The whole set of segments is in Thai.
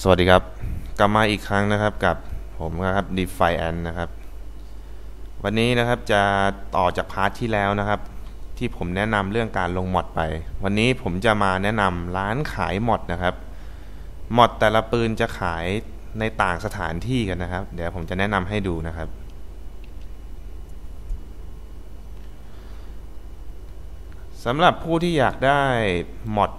สวัสดีครับ กลับมาอีกครั้งนะครับกับผมนะครับ d e f i a n นะครับ วันนี้นะครับจะต่อจากพาร์ทที่แล้วนะครับ ที่ผมแนะนำเรื่องการลงมอดไป วันนี้ผมจะมาแนะนำร้านขายมอดนะครับมอดแต่ละปืนจะขายในต่างสถานที่กันนะครับ เดี๋ยวผมจะแนะนำให้ดูนะครับ สำหรับผู้ที่อยากได้มอด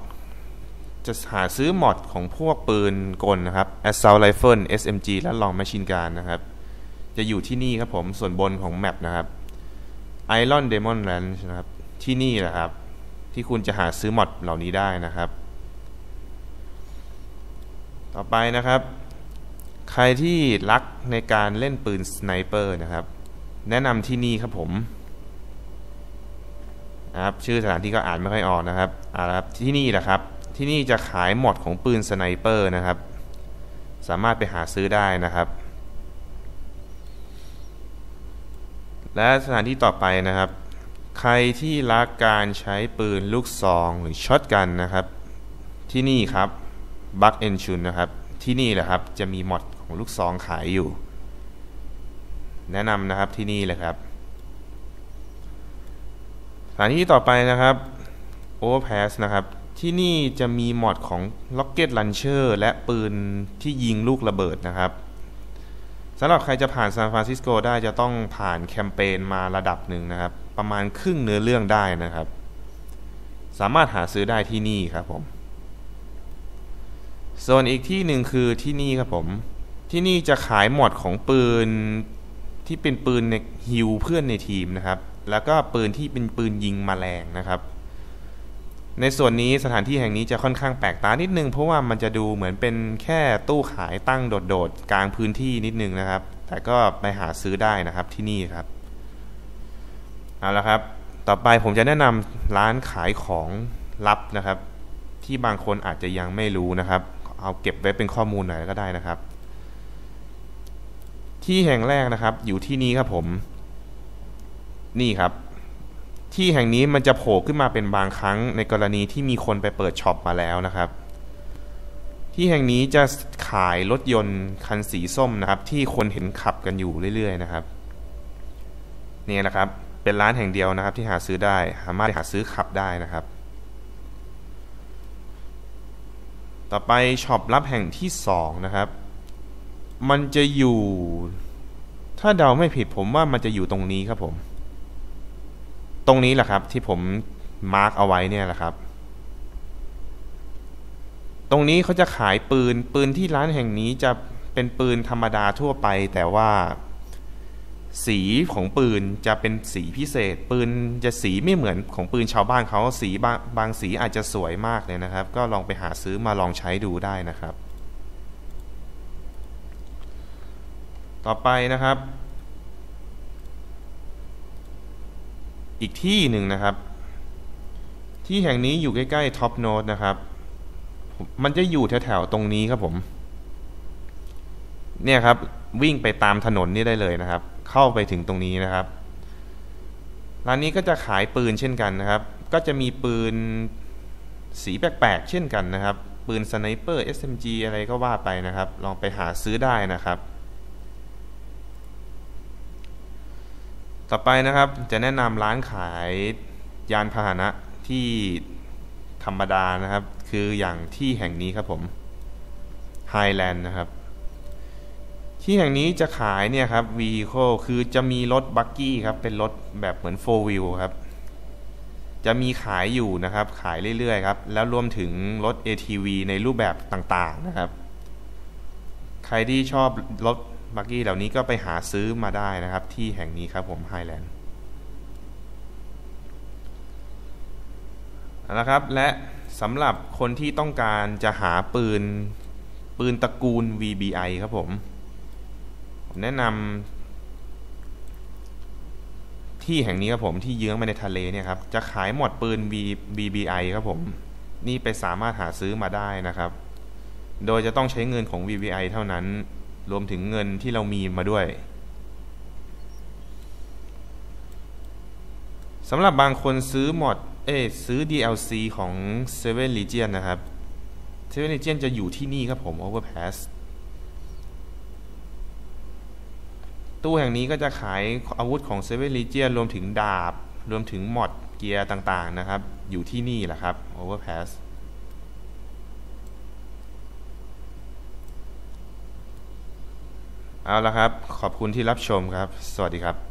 จะหาซื้อมอดของพวกปืนกลนะครับ Assault Rifle SMG และ Long Machine Gun นะครับ จะอยู่ที่นี่ครับผมส่วนบนของแมปนะครับ Iron Demon Ranch นะครับ ที่นี่แหละครับ ที่คุณจะหาซื้อมอดเหล่านี้ได้นะครับ ต่อไปนะครับ ใครที่รักในการเล่นปืนสไนเปอร์นะครับ แนะนำที่นี่ครับผมนะครับชื่อสถานที่ก็อ่านไม่ค่อยออกนะครับอ่าครับที่นี่แหละครับ ที่นี่จะขายหมดของปืนสไนเปอร์นะครับ สามารถไปหาซื้อได้นะครับ และสถานที่ต่อไปนะครับ ใครที่รักการใช้ปืนลูกซองหรือช็อตกันนะครับ ที่นี่ครับบัคเอนชุนนะครับ ที่นี่แหละครับจะมีหมดของลูกซองขายอยู่ แนะนำนะครับที่นี่เลยครับสถานที่ต่อไปนะครับ Overpass นะครับ ที่นี่จะมีมอดของ Rocket Launcher และปืนที่ยิงลูกระเบิดนะครับสำหรับใครจะผ่านซานฟรานซิสโกได้จะต้องผ่านแคมเปญมาระดับหนึ่งนะครับ ประมาณครึ่งเนื้อเรื่องได้นะครับ สามารถหาซื้อได้ที่นี่ครับผมส่วนอีกที่หนึ่งคือที่นี่ครับผม ที่นี่จะขายหมอดของปืนที่เป็นปืนในฮิวเพื่อนในทีมนะครับ แล้วก็ปืนที่เป็นปืนยิงมแมลงนะครับ ในส่วนนี้สถานที่แห่งนี้จะค่อนข้างแปลกตานิดนึง เพราะว่ามันจะดูเหมือนเป็นแค่ตู้ขายตั้งโดดๆ กลางพื้นที่นิดนึงนะครับ แต่ก็ไปหาซื้อได้นะครับที่นี่ครับ เอาละครับ ต่อไปผมจะแนะนำร้านขายของลับนะครับ ที่บางคนอาจจะยังไม่รู้นะครับ เอาเก็บไว้เป็นข้อมูลหน่อยก็ได้นะครับ ที่แห่งแรกนะครับ อยู่ที่นี้ครับผม นี่ครับ ที่แห่งนี้มันจะโผล่ขึ้นมาเป็นบางครั้งในกรณีที่มีคนไปเปิดช็อปมาแล้วนะครับ ที่แห่งนี้จะขายรถยนต์คันสีส้มนะครับ ที่คนเห็นขับกันอยู่เรื่อยๆนะครับนี่นะครับเป็นร้านแห่งเดียวนะครับ ที่หาซื้อได้สามารถหาซื้อขับได้นะครับ ต่อไปช็อปรับแห่งที่สองนะครับ มันจะอยู่ ถ้าเดาไม่ผิดผมว่ามันจะอยู่ตรงนี้ครับผม ตรงนี้แหละครับที่ผมมาร์กเอาไว้เนี่ยแหละครับ ตรงนี้เขาจะขายปืนปืนที่ร้านแห่งนี้จะเป็นปืนธรรมดาทั่วไป แต่ว่าสีของปืนจะเป็นสีพิเศษ ปืนจะสีไม่เหมือนของปืนชาวบ้านเขาสีบางบางสีอาจจะสวยมากเลยนะครับ ก็ลองไปหาซื้อมาลองใช้ดูได้นะครับ ต่อไปนะครับ อีกที่หนึ่งนะครับ ที่แห่งนี้อยู่ใกล้ๆท็อปโนดนะครับ มันจะอยู่แถวๆตรงนี้ครับผม เนี่ยครับวิ่งไปตามถนนนี่ได้เลยนะครับ เข้าไปถึงตรงนี้นะครับ ร้านนี้ก็จะขายปืนเช่นกันนะครับ ก็จะมีปืนสีแปลกๆเช่นกันนะครับ ปืนสไนเปอร์ SMG อะไรก็ว่าไปนะครับ ลองไปหาซื้อได้นะครับ ต่อไปนะครับจะแนะนำร้านขายยานพาหนะที่ธรรมดานะครับ คืออย่างที่แห่งนี้ครับผม Highland นะครับ ที่แห่งนี้จะขายเนี่ยครับ vehicle คือจะมีรถบักกี้ครับ เป็นรถแบบเหมือน4 wheel ครับ จะมีขายอยู่นะครับ ขายเรื่อยๆครับ แล้วรวมถึงรถ ATV ในรูปแบบต่างๆนะครับ ใครที่ชอบรถ บักกี้เหล่านี้ก็ไปหาซื้อมาได้นะครับ ที่แห่งนี้ครับผมไฮแลนด์นะครับและสำหรับคนที่ต้องการจะหาปืนปืนตระกูล VBI ครับผม ผมแนะนำที่แห่งนี้ครับผมที่เยื้องไปในทะเลเนี่ยครับ จะขายหมดปืน VBI ครับผม นี่ไปสามารถหาซื้อมาได้นะครับ โดยจะต้องใช้เงินของ VBI เท่านั้น รวมถึงเงินที่เรามีมาด้วยสำหรับบางคนซื้อหมดเอ้ซื้อ DLC ของ Seven Legion นะครับเซเว่นเลเจียนจะอยู่ที่นี่ครับผม Overpass ตู้แห่งนี้ก็จะขายอาวุธของเซเว่นเลเจียนรวมถึงดาบ รวมถึงหมอดเกียร์ต่างๆนะครับ อยู่ที่นี่แหละครับ Overpass เอาละครับ ขอบคุณที่รับชมครับ สวัสดีครับ